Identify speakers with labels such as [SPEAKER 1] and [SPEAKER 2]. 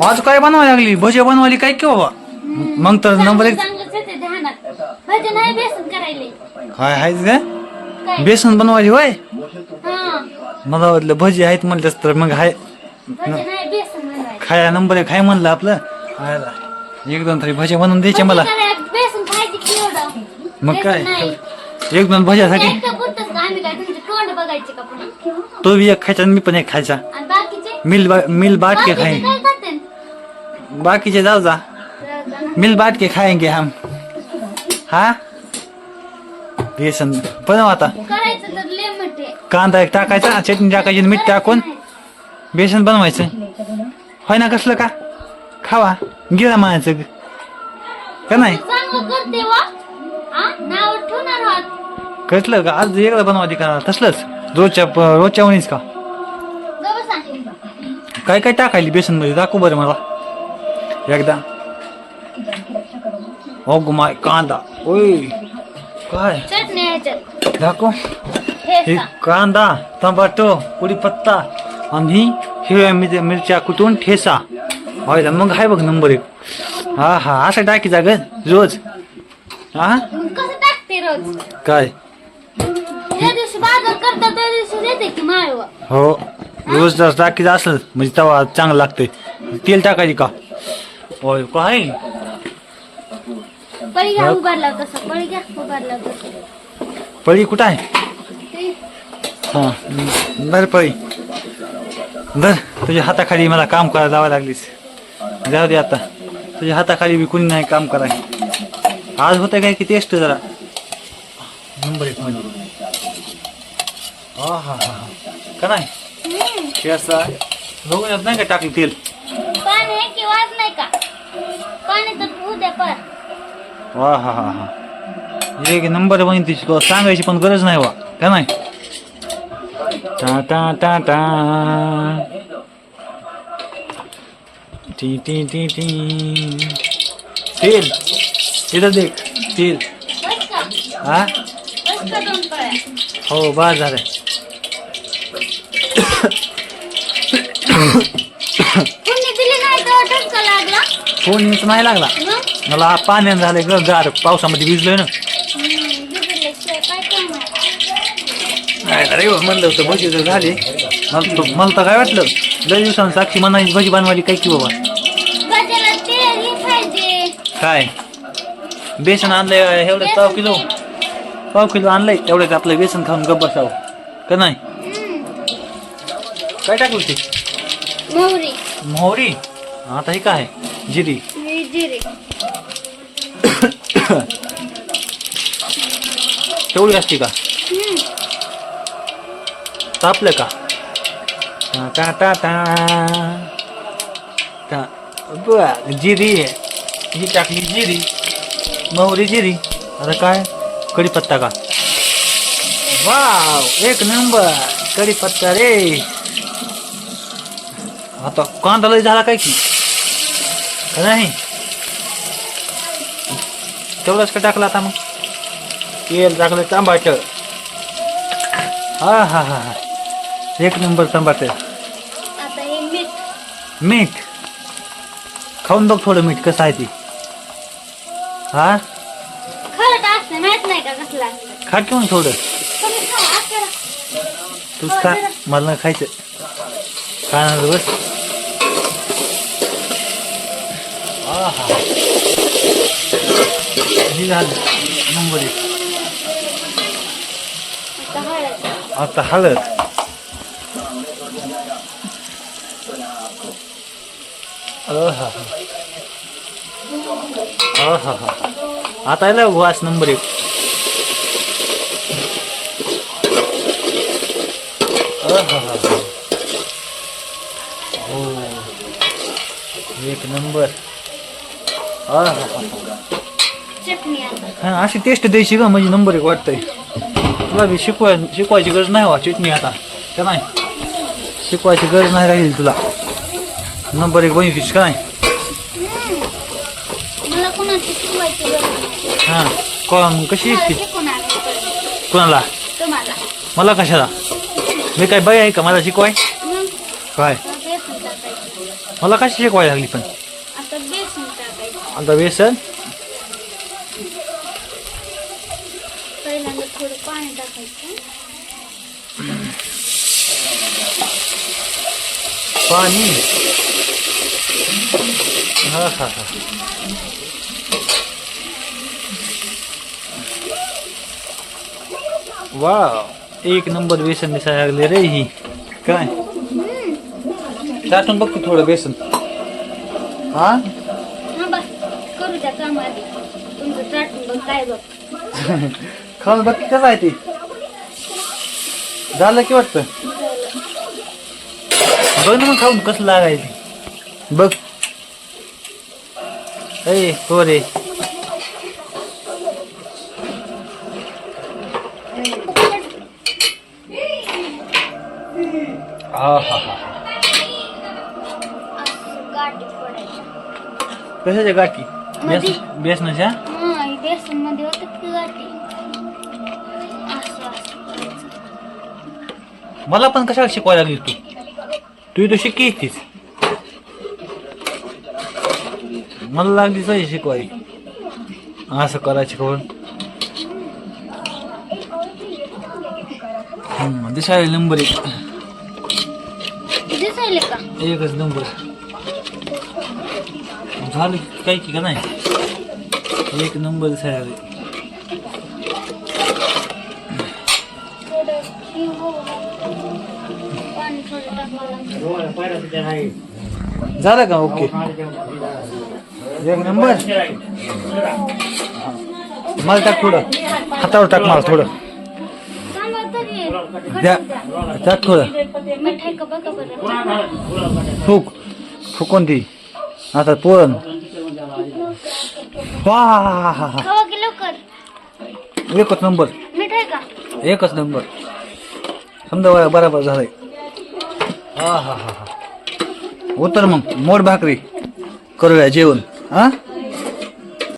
[SPEAKER 1] आज काय बनवायला लागली? भजे बनवायली काय की बाबा? मग तर नंबर एक
[SPEAKER 2] चांगलंच येते ध्यानात. भजन आहे बेसन करायले.
[SPEAKER 1] काय आहेच
[SPEAKER 2] काय?
[SPEAKER 1] बेसन बनवायली होय?
[SPEAKER 2] हा.
[SPEAKER 1] मला वाटलं भजी आहेत म्हणलं तर मग हाय.
[SPEAKER 2] बेसन बनवायचं
[SPEAKER 1] खाया नंबर एक हाय म्हणलं आपलं. खायला. एक दोन तरी भजे बनवून द्यायचे मला.
[SPEAKER 2] भजी करायला बेसन खायची की एवढं?
[SPEAKER 1] मग
[SPEAKER 2] बेसन
[SPEAKER 1] काय?
[SPEAKER 2] नाही.
[SPEAKER 1] एक दोन भज्यासाठी?
[SPEAKER 2] एकटं पुरतंच का? आम्ही काय तुमचे तोंड बघायचे का पुन्हा?
[SPEAKER 1] तो बी एक खायचा आणि मी पण एक खायचा.
[SPEAKER 2] आणि बाकीचे?
[SPEAKER 1] मिल बा- मिल बाट के
[SPEAKER 2] बाकीचे खाते
[SPEAKER 1] बाकीचे जाऊ जा. मिल बाट के खाएंगे हम. हा? बेसन बनव आता. कांदा एक टाकायचा चटणी टाकायची मीठ टाकून बेसन बनवायचं. होय ना कसलं का? खावा. गिळा मारायचं का नाही? कसलं का? आज एकदा बनवायची का तसलंच. रोजच्या रोजच्या वणीच का? काय काय टाकायली बेसनमध्ये दाखव बरं मला. एकदा. ओग माय कांदा. ओय काय? दाखव. हे कांदा टमाटो कढीपत्ता आणि हिरव्या मिर मिरच्या कुटून ठेसा. होय मग हाय बघ नंबर एक. हा हा असं टाकीचा ग रोज. हा? काय? हो रोज टाकीचं असलं म्हणजे तवा चांगलं लागतंय. तेल टाकायची का? होय काय
[SPEAKER 2] पळी घ्या उभारला तसं पळी घ्या उभारला तसं
[SPEAKER 1] पळी कुठं आहे? हा बर पळी धर तुझ्या हाताखाली मला काम करायला जावं लागलीस. जाऊ दे आता. तुझ्या हाताखाली बी कुणी नाही काम कराय. आज होतं काय की टेस्ट जरा? नंबर एक हा हा हा हा का नाही?
[SPEAKER 2] हम्म.
[SPEAKER 1] बघून येत नाही का टाकली तेल?
[SPEAKER 2] आहे नाही का? पाणी तर पर.
[SPEAKER 1] वा हा हा हा. एक नंबर बघितली सांगायची पण गरज नाही वा. का नाही? टा टा टा टा टी टी टी टी तेल इथं देख तेल
[SPEAKER 2] बस का?
[SPEAKER 1] हा?
[SPEAKER 2] बस का दोन पळ्या
[SPEAKER 1] हो बस झालं
[SPEAKER 2] कुणी दिली नाही तर ठसका लागला
[SPEAKER 1] फोन येत नाही लागला. मला पाण्यानं झालंय ग गार. पावसामध्ये भिजलोय ना.
[SPEAKER 2] काय
[SPEAKER 1] अरे हो, म्हणलं होतं भजी जर झाले मला तर मला तर काय वाटलं? लय दिवसांनी साक्षी म्हणायची भजी बनवायली काय की बाबा?
[SPEAKER 2] ही
[SPEAKER 1] काय? बेसन आणलंय एवढं पाव किलो? पाव किलो आणलंय एवढं आपलं बेसन खाऊन गप्प बसावं? का नाही? काय टाकलं ते
[SPEAKER 2] मोहरी.
[SPEAKER 1] मोहरी? आता हे काय? जिरी
[SPEAKER 2] ही जिरे
[SPEAKER 1] तेवढी असते का तापलं का टा टा टा टा बर जिरी आहे ही टाकली जिरी मोहरी जिरी आता काय कढीपत्ता का वाव एक नंबर कढीपत्ता रे आता कांदा लय झाला काय की का नाही. तेवढंच का टाकलं आता मग? तेल टाकलं टमाट हा हा हा हा. एक नंबर
[SPEAKER 2] हे मीठ.
[SPEAKER 1] खाऊन बघ थोडं मीठ कसं आहे ती. हा? खा की मग थोडं.
[SPEAKER 2] तुम्ही खा.
[SPEAKER 1] तूच मला खायचं. खाणार बस. आहा. हे झालं नंबर एक
[SPEAKER 2] आता हळद
[SPEAKER 1] आता हळद आहा. आहा. आता यायला वास नंबर एक आहा. हो एक नंबर आहा.
[SPEAKER 2] चटणी आता
[SPEAKER 1] हा. अशी टेस्ट द्यायची का म्हणजे नंबर एक वाटतंय. तुला बी शिकवाय शिकवायची गरज नाही वा चटणी आता का नाही? शिकवायची गरज नाही राहील तुला. नंबर एक बनवतीस का नाही. हां कोण कशी. कोणाला? मला कशाला? मी काय बाई आहे का? मला शिकवाय? काय? मला कशी शिकवायला लागली पण?
[SPEAKER 2] आता बेसन पहिल्यांदा थोडं पाणी टाकायचं
[SPEAKER 1] पाणी हा हा हा वा एक नंबर बेसन दिसायला लागले रे ही। काय? चाटून बघ की थोडं बेसन हा खाऊन बघ कसं आहे ते? झालं की वाटतं? बघ ना मग खाऊन कसं लागायचं बघ. ए हो रे हा हा हा कशाच्या गाठी? बेस. बेसनाच्या?
[SPEAKER 2] बेसन मध्ये होतात की गाठी असं असं करायचं.
[SPEAKER 1] मला पण कशाला शिकवायला लागली तू? तू तो शिकी तीच. मला लागली सही शिकवाय असं करायची करून हम्म, दिसायला नंबर एक.
[SPEAKER 2] दिसायले का?
[SPEAKER 1] एकच नंबर. झालं की काय की का नाही? एक नंबर दिसायला लागले. झालं का? ओके. एक नंबर. मला टाक थोडं. हातावर टाक मला थोडं. द्या. टाक थोडं. फूक. फुकून ती आता पुरण वा
[SPEAKER 2] की लवकर.
[SPEAKER 1] एकच नंबर.
[SPEAKER 2] का?
[SPEAKER 1] एकच नंबर. समजा बरा- बराबर झालंय. हा हा हा हा. उतर मग मोड भाकरी. करूया जेवण. हा?